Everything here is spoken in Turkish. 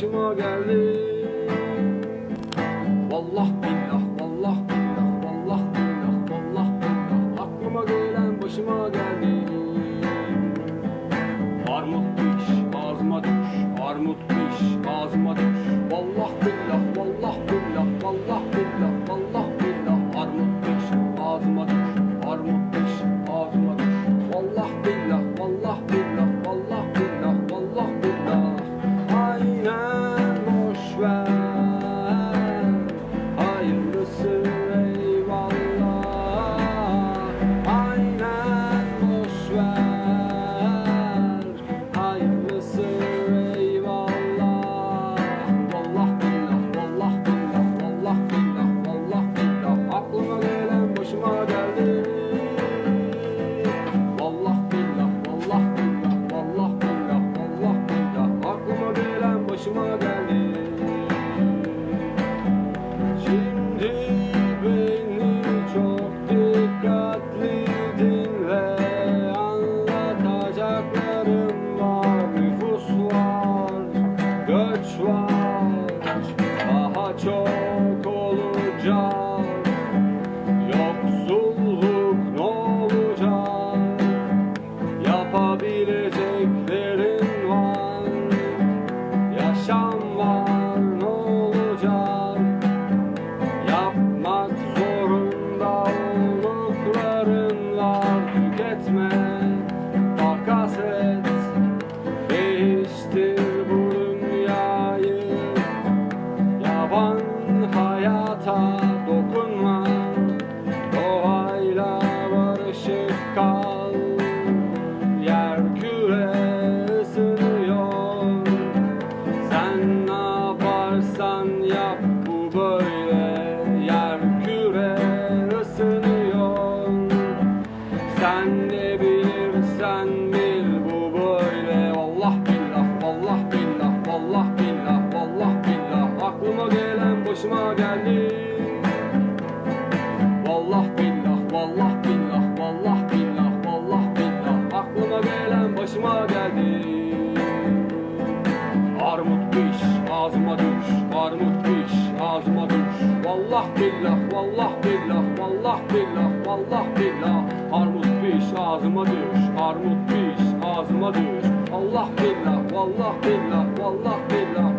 başıma geldi. Vallah billah, vallah billah, vallah billah, vallah billah. Aklıma gelen başıma geldi. Armut piş, ağzıma düş, armut piş, joy. Hayata dokunma. Doğayla barışık kal. Yer küre ısınıyor Sen ne yaparsan yap başıma geldi. Armut piş, ağzıma düş, armut piş, ağzıma düş. Vallah billah, vallah billah, vallah billah, vallah billah. Armut piş, ağzıma düş, armut piş, ağzıma düş. Allah billah, vallah billah, vallah billah,